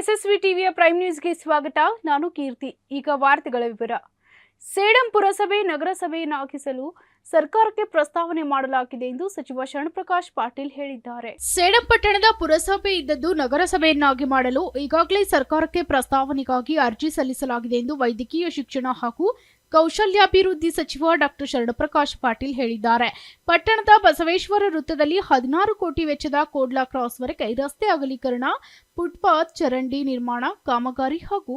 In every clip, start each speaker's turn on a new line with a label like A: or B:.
A: SSV ಟಿವಿಯ prime ನ್ಯೂಸ್ಗೆ ಸ್ವಾಗತ. ನಾನು ಕೀರ್ತಿ. ಈಗ ವಾರ್ತೆಗಳ ವಿವರ. ಸೇಡಂ ಪುರಸಭೆ ನಗರಸಭೆಯನ್ನಾಗಿಸಲು ಸರ್ಕಾರಕ್ಕೆ ಪ್ರಸ್ತಾವನೆ ಮಾಡಲಾಗಿದೆ ಎಂದು ಸಚಿವ ಶರಣಪ್ರಕಾಶ್ ಪಾಟೀಲ್ ಹೇಳಿದ್ದಾರೆ. ಸೇಡಂ ಪಟ್ಟಣದ ಪುರಸಭೆ ಇದ್ದದ್ದು ನಗರಸಭೆಯನ್ನಾಗಿ ಮಾಡಲು ಈಗಾಗಲೇ ಸರ್ಕಾರಕ್ಕೆ ಪ್ರಸ್ತಾವನೆಗಾಗಿ ಅರ್ಜಿ ಸಲ್ಲಿಸಲಾಗಿದೆ ಎಂದು ವೈದ್ಯಕೀಯ ಶಿಕ್ಷಣ ಹಾಗೂ ಕೌಶಲ್ಯಾಭಿವೃದ್ಧಿ ಸಚಿವ ಡಾಕ್ಟರ್ ಶರಣಪ್ರಕಾಶ್ ಪಾಟೀಲ್ ಹೇಳಿದ್ದಾರೆ. ಪಟ್ಟಣದ ಬಸವೇಶ್ವರ ವೃತ್ತದಲ್ಲಿ ಹದಿನಾರು ಕೋಟಿ ವೆಚ್ಚದ ಕೋಡ್ಲಾ ಕ್ರಾಸ್ವರೆಗೆ ರಸ್ತೆ ಅಗಲೀಕರಣ, ಫುಟ್ಪಾತ್, ಚರಂಡಿ ನಿರ್ಮಾಣ, ಕಾಮಗಾರಿ ಹಾಗೂ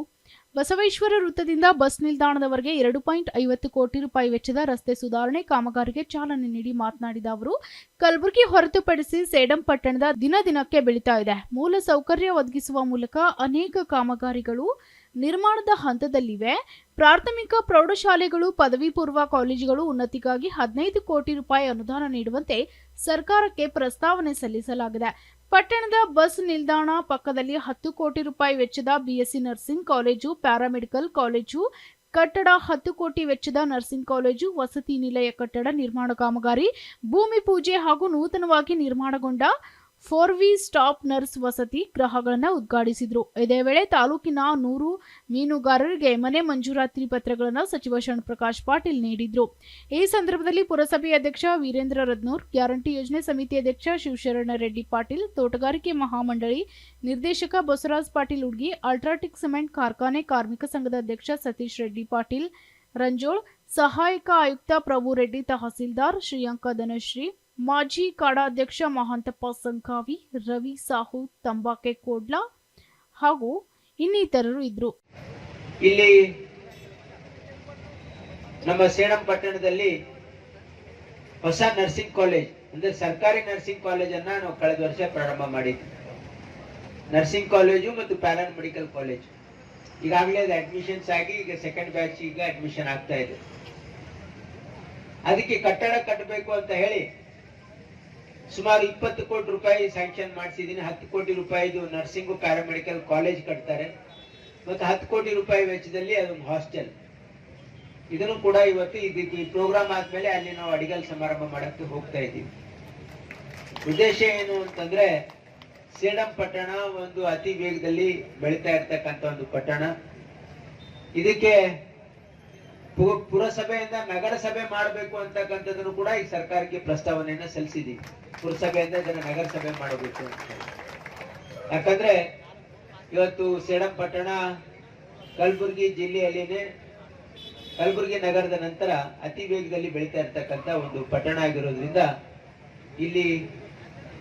A: ಬಸವೇಶ್ವರ ವೃತ್ತದಿಂದ ಬಸ್ ನಿಲ್ದಾಣದವರೆಗೆ ಎರಡು ಪಾಯಿಂಟ್ ಐವತ್ತು ಕೋಟಿ ರೂಪಾಯಿ ವೆಚ್ಚದ ರಸ್ತೆ ಸುಧಾರಣೆ ಕಾಮಗಾರಿಗೆ ಚಾಲನೆ ನೀಡಿ ಮಾತನಾಡಿದ ಅವರು, ಕಲಬುರಗಿ ಹೊರತುಪಡಿಸಿ ಸೇಡಂ ಪಟ್ಟಣದ ದಿನ ದಿನಕ್ಕೆ ಬೆಳೀತಾ ಇದೆ. ಮೂಲ ಸೌಕರ್ಯ ಒದಗಿಸುವ ಮೂಲಕ ಅನೇಕ ಕಾಮಗಾರಿಗಳು ನಿರ್ಮಾಣದ ಹಂತದಲ್ಲಿವೆ. ಪ್ರಾಥಮಿಕ ಪ್ರೌಢಶಾಲೆಗಳು ಪದವಿ ಪೂರ್ವ ಕಾಲೇಜುಗಳು ಉನ್ನತಿಗಾಗಿ ಹದಿನೈದು ಕೋಟಿ ರೂಪಾಯಿ ಅನುದಾನ ನೀಡುವಂತೆ ಸರ್ಕಾರಕ್ಕೆ ಪ್ರಸ್ತಾವನೆ ಸಲ್ಲಿಸಲಾಗಿದೆ. ಪಟ್ಟಣದ ಬಸ್ ನಿಲ್ದಾಣ ಪಕ್ಕದಲ್ಲಿ ಹತ್ತು ಕೋಟಿ ರೂಪಾಯಿ ವೆಚ್ಚದ BSc nursing college, paramedical college, ಕಟ್ಟಡ ಹತ್ತು ಕೋಟಿ ವೆಚ್ಚದ ನರ್ಸಿಂಗ್ ಕಾಲೇಜು, ವಸತಿ ನಿಲಯ ಕಟ್ಟಡ ನಿರ್ಮಾಣ ಕಾಮಗಾರಿ, ಭೂಮಿ ಪೂಜೆ ಹಾಗೂ ನೂತನವಾಗಿ ನಿರ್ಮಾಣಗೊಂಡ ಫೋರ್ ವಿ ಸ್ಟಾಪ್ ನರ್ಸ್ ವಸತಿ ಗೃಹಗಳನ್ನು ಉದ್ಘಾಟಿಸಿದರು. ಇದೇ ವೇಳೆ ತಾಲೂಕಿನ ನೂರು ಮೀನುಗಾರರಿಗೆ ಮನೆ ಮಂಜೂರಾತಿ ಪತ್ರಗಳನ್ನು ಸಚಿವ ಶರಣಪ್ರಕಾಶ್ ಪಾಟೀಲ್ ನೀಡಿದರು. ಈ ಸಂದರ್ಭದಲ್ಲಿ ಪುರಸಭೆ ಅಧ್ಯಕ್ಷ ವೀರೇಂದ್ರ ರದ್ನೂರ್ ಗ್ಯಾರಂಟಿ ಯೋಜನೆ ಸಮಿತಿ ಅಧ್ಯಕ್ಷ ಶಿವಶರಣ ರೆಡ್ಡಿ ಪಾಟೀಲ್, ತೋಟಗಾರಿಕೆ ಮಹಾಮಂಡಳಿ ನಿರ್ದೇಶಕ ಬಸವರಾಜ್ ಪಾಟೀಲ್ ಉಡ್ಗಿ ಅಲ್ಟ್ರಾಟಿಕ್ ಸಿಮೆಂಟ್ ಕಾರ್ಖಾನೆ ಕಾರ್ಮಿಕ ಸಂಘದ ಅಧ್ಯಕ್ಷ ಸತೀಶ್ ರೆಡ್ಡಿ ಪಾಟೀಲ್, ರಂಜೋಳ್, ಸಹಾಯಕ ಆಯುಕ್ತ ಪ್ರಭು ರೆಡ್ಡಿ ತಹಸೀಲ್ದಾರ್ ಶ್ರೀಯಂಕ ಧನಶ್ರೀ ಮಾಜಿ ಕಾಡಾಧ್ಯಕ್ಷ ಮಹಾಂತಪ್ಪ ಸಂಕಾವಿ, ರವಿ ಸಾಹು, ತಂಬಾಕೆ ಕೋಡ್ಲಾ ಹಾಗೂ ಇನ್ನಿತರರು ಇದ್ರು.
B: ಇಲ್ಲಿ ನಮ್ಮ ಸೇಡಂ ಪಟ್ಟಣದಲ್ಲಿ ಹೊಸ ನರ್ಸಿಂಗ್ ಕಾಲೇಜ್ ಅಂದ್ರೆ ಸರ್ಕಾರಿ ನರ್ಸಿಂಗ್ ಕಾಲೇಜ್ ಅನ್ನ ನಾವು ಕಳೆದ ವರ್ಷ ಪ್ರಾರಂಭ ಮಾಡಿದ್ವಿ. ನರ್ಸಿಂಗ್ ಕಾಲೇಜು ಮತ್ತು ಪ್ಯಾರನ್ ಮೆಡಿಕಲ್ ಕಾಲೇಜ್ ಈಗಾಗಲೇ ಅದು ಅಡ್ಮಿಷನ್ಸ್ ಆಗಿ ಈಗ ಸೆಕೆಂಡ್ ಬ್ಯಾಚ್ ಈಗ ಅಡ್ಮಿಷನ್ ಆಗ್ತಾ ಇದೆ. ಅದಕ್ಕೆ ಕಟ್ಟಡ ಕಟ್ಟಬೇಕು ಅಂತ ಹೇಳಿ ಸುಮಾರು ಇಪ್ಪತ್ತು ಕೋಟಿ ರೂಪಾಯಿ ಸ್ಯಾಂಕ್ಷನ್ ಮಾಡಿಸಿದ್ದೀನಿ. ಹತ್ತು ಕೋಟಿ ರೂಪಾಯಿದು ನರ್ಸಿಂಗು ಪ್ಯಾರಾಮೆಡಿಕಲ್ ಕಾಲೇಜ್ ಕಟ್ತಾರೆ. ಮತ್ತು ಹತ್ತು ಕೋಟಿ ರೂಪಾಯಿ ವೆಚ್ಚದಲ್ಲಿ ಅದೊಂದು ಹಾಸ್ಟೆಲ್ ಇದನ್ನು ಕೂಡ ಇವತ್ತು ಇದಕ್ಕೆ ಈ ಪ್ರೋಗ್ರಾಮ್ ಆದ್ಮೇಲೆ ಅಲ್ಲಿ ನಾವು ಅಡಿಗಲ್ ಸಮಾರಂಭ ಮಾಡಕ್ಕೆ ಹೋಗ್ತಾ ಇದ್ದೀವಿ. ಉದ್ದೇಶ ಏನು ಅಂತಂದ್ರೆ ಸೇಡಂ ಪಟ್ಟಣ ಒಂದು ಅತಿ ವೇಗದಲ್ಲಿ ಬೆಳೀತಾ ಇರ್ತಕ್ಕಂಥ ಒಂದು ಪಟ್ಟಣ. ಇದಕ್ಕೆ ಪುರಸಭೆಯಿಂದ ನಗರಸಭೆ ಮಾಡಬೇಕು ಅಂತಕ್ಕಂಥದ್ದನ್ನು ಕೂಡ ಈ ಸರ್ಕಾರಕ್ಕೆ ಪ್ರಸ್ತಾವನೆಯನ್ನ ಸಲ್ಲಿಸಿದೀವಿ. ಪುರಸಭೆಯಿಂದ ಇದನ್ನ ನಗರಸಭೆ ಮಾಡಬೇಕು ಅಂತ. ಯಾಕಂದ್ರೆ ಇವತ್ತು ಸೇಡಂ ಪಟ್ಟಣ ಕಲಬುರಗಿ ಜಿಲ್ಲೆಯಲ್ಲಿನೇ ಕಲಬುರಗಿ ನಗರದ ನಂತರ ಅತಿ ವೇಗದಲ್ಲಿ ಬೆಳೀತಾ ಇರ್ತಕ್ಕಂಥ ಒಂದು ಪಟ್ಟಣ ಆಗಿರೋದ್ರಿಂದ ಇಲ್ಲಿ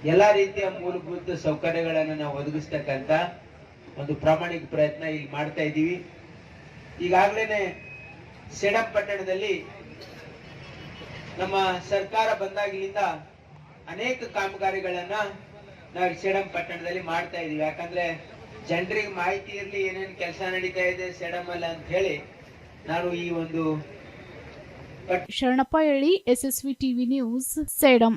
B: ಎಲ್ಲಾ ರೀತಿಯ ಮೂಲಭೂತ ಸೌಕರ್ಯಗಳನ್ನು ನಾವು ಒದಗಿಸ್ತಕ್ಕಂಥ ಒಂದು ಪ್ರಾಮಾಣಿಕ ಪ್ರಯತ್ನ ಇಲ್ಲಿ ಮಾಡ್ತಾ ಇದ್ದೀವಿ ಈಗಾಗಲೇ ಸೇಡಂ ಪಟ್ಟಣದಲ್ಲಿ ನಮ್ಮ ಸರ್ಕಾರ ಬಂದಾಗಿನಿಂದ ಅನೇಕ ಕಾಮಗಾರಿಗಳನ್ನ ನಾವು ಸೇಡಂ ಪಟ್ಟಣದಲ್ಲಿ ಮಾಡ್ತಾ ಇದೀವಿ ಯಾಕಂದ್ರೆ ಜನರಿಗೆ ಮಾಹಿತಿ ಇರಲಿ, ಏನೇನು ಕೆಲಸ ನಡೀತಾ ಇದೆ ಸೇಡಂ ಅಲ್ಲ ಅಂತ ಹೇಳಿ ನಾನು ಈ ಒಂದು
A: ಶರಣಪ್ಪ ಎಳಿ ಎಸ್ಎಸ್ವಿ ಟಿವಿ ನ್ಯೂಸ್ ಸೇಡಂ